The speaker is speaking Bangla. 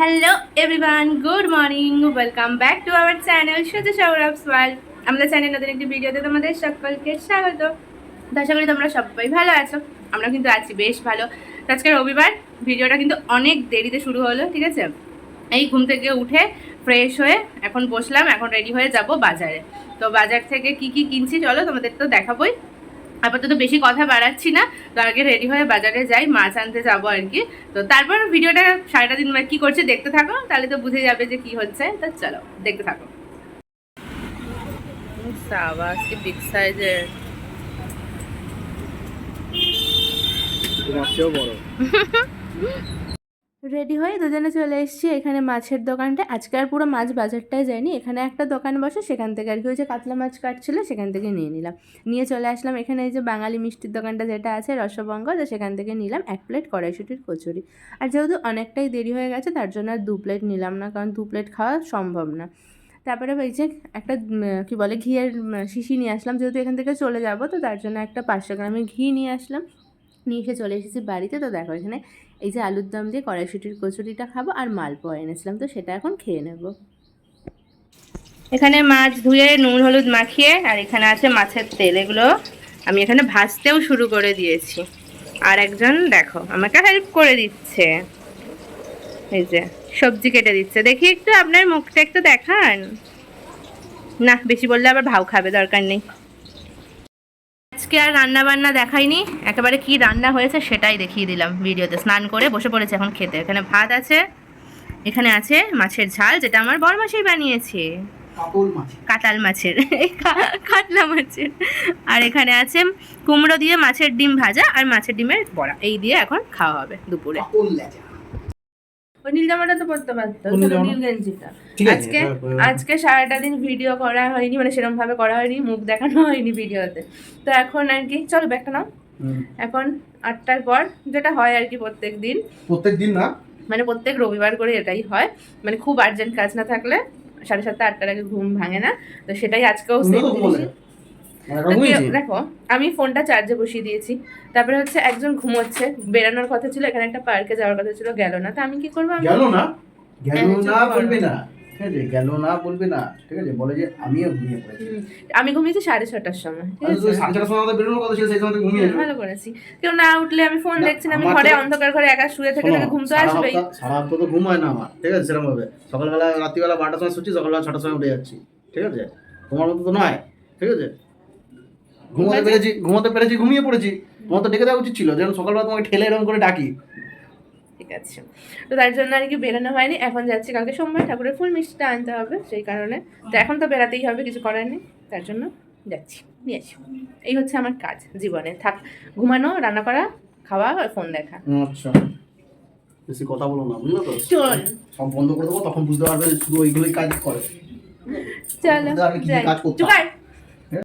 Hello everyone good morning welcome back to our channel Suja Sourav's world আমাদের চ্যানেল নতুন একটি ভিডিওতে তোমাদের সকলকে স্বাগত। আশা করি তোমরা সবাই ভালো আছো। আমরা কিন্তু আছি বেশ ভালো। আজকে রবিবার, ভিডিওটা কিন্তু অনেক দেরিতে শুরু হলো, ঠিক আছে? এই ঘুম থেকে উঠে ফ্রেশ হয়ে এখন বসলাম, এখন রেডি হয়ে যাব বাজারে। তো বাজার থেকে কি কি কিনছি, চলো তোমাদের তো দেখাবোই। আপাতত বেশি কথা বাড়াচ্ছি না। তো আগে রেডি হয়ে বাজারে যাই মাছ আনতে যাব আর কি। তো তারপর ভিডিওটা সারাটা দিন কি করছে দেখতে থাকো তাহলে তো বুঝে যাবে যে কি হচ্ছে। তো চলো দেখতে থাকো। বিগ সাইজের বড়। রেডি হয়ে দুজনে চলে এসেছি এখানে মাছের দোকানটা। আজকে আর পুরো মাছ বাজারটায় যায়নি এখানে একটা দোকান বসে, সেখান থেকে আর কি ওই যে কাতলা মাছ কাটছিল, সেখান থেকে নিয়ে নিলাম। নিয়ে চলে আসলাম এখানে এই যে বাঙালি মিষ্টির দোকানটা যেটা আছে, রসবঙ্গ, তো সেখান থেকে নিলাম এক প্লেট কড়াইশুটির কচুরি। আর যেহেতু অনেকটাই দেরি হয়ে গেছে, তার জন্য আর দু প্লেট নিলাম না, কারণ দু প্লেট খাওয়া সম্ভব না। তারপরে ওই যে একটা কি বলে, ঘিয়ের শিশি নিয়ে আসলাম। যেহেতু এখান থেকে চলে যাব, তো তার জন্য একটা পাঁচশো গ্রামের ঘি নিয়ে আসলাম। নিয়ে এসে চলে এসেছি বাড়িতে, তো দেখো এখানে এই যে আলুর দম দিয়ে কড়াইশুটির কচুরিটা খাব আর মালপোয়া এনেছিলাম, তো সেটা এখন খেয়ে নেব। এখানে মাছ ধুয়ে নুন হলুদ মাখিয়ে আর এখানে আছে মাছের তেল। এগুলো আমি এখানে ভাজতেও শুরু করে দিয়েছি। আর একজন, দেখো, আমাকে হেল্প করে দিচ্ছে। এই যে, সবজি কেটে দিচ্ছে। দেখি একটু আপনার মুখটা একটু দেখান। না, বেশি বললে আবার ভাও খাবে, দরকার নেই। আজকে আর রান্না বান্না দেখাইনি। একেবারে কি রান্না হয়েছে সেটাই দেখিয়ে দিলাম ভিডিওতে। স্নান করে বসে পড়েছে এখন খেতে। এখানে ভাত আছে এখানে আছে মাছের ঝাল যেটা আমার বড় মাসেই বানিয়েছে। কাতাল মাছের। কাতলা মাছের আর এখানে আছে কুমড়ো দিয়ে মাছের ডিম ভাজা আর মাছের ডিমের বড়া। এই দিয়ে এখন খাওয়া হবে দুপুরে। ওই নীল জামাটা তো পরতে পারতো নীল? গেঞ্জিটা। আজকে। আজকে সারাটা দিন ভিডিও করা হয়নি মানে সেরকম ভাবে করা হয়নি মুখ দেখানো হয়নি ভিডিওতে তো এখন আর কি চলো ব্যাগটা নাও এখন আটটার পর যেটা হয় আর কি প্রত্যেক দিন। প্রত্যেক দিন না? মানে প্রত্যেক রবিবার করে এটাই হয়। মানে খুব আর্জেন্ট কাজ না থাকলে সাড়ে সাতটা আটটার আগে ঘুম ভাঙে না। তো সেটাই আজকেও তুমিও দেখো আমি ফোনটা চার্জে বসিয়ে দিয়েছি। তারপরে হচ্ছে একজন ঘুমোচ্ছে বেরানোর কথা ছিল এখানে একটা পার্কে যাওয়ার কথা ছিল গেল না। তো আমি কি করব আমি? গেল না? গেল হ্যাঁ, না করো। না। ঠিক আছে গেল না বলবে না। ঠিক আছে বলে যে আমিও ঘুমিয়ে পড়েছি। আমি ঘুমিয়েছি সাড়ে ছটার সময় ঠিক আছে? সাড়ে ছটার সময় বেরোনোর কথা ছিল সেই সময় ঘুমিয়ে ভালো করেছি। কেউ না উঠলে আমি ফোন দেখছি না আমি ঘরে অন্ধকার ঘরে একা শুয়ে থেকে থেকে ঘুম তো আসবেই। সারা হপ্তাহ তো ঘুম হয় না আমার। ঠিক আছে সেরকম ভাবে। সকালবেলা রাত্রিবেলা বারোটার সময় শুচ্ছি সকালবেলা ছটার সময় উঠে যাচ্ছি। ঠিক আছে? তোমার মতো তো নয়। ঠিক আছে? ঘুমোতে পেরেছি ঘুমোতে পেরেছি ঘুমিয়ে পড়েছি। তোমার তো ডেকে দেওয়া উচিত ছিল যেন সকালবেলা তোমাকে ঠেলে এরকম করে ডাকি। ঠিক আছে। তো তার জন্য আর কি বেরোনো হয়নি এখন যাচ্ছি কালকে সোমবার ঠাকুরের ফুল মিষ্টিটা আনতে হবে সেই কারণে। তো এখন তো বেরাতেই হবে কিছু করার নেই তার জন্য যাচ্ছি নিয়ে আসি। এই হচ্ছে আমার কাজ জীবনে থাক ঘুমানো রান্না করা খাওয়া আর ফোন দেখা। আচ্ছা। বেশি কথা বলো না বুঝলো তো? চল। সব বন্ধ করে দেবো তখন বুঝতে পারবে শুধু ওইগুলোই কাজ করে। চলো। কাজ করতে।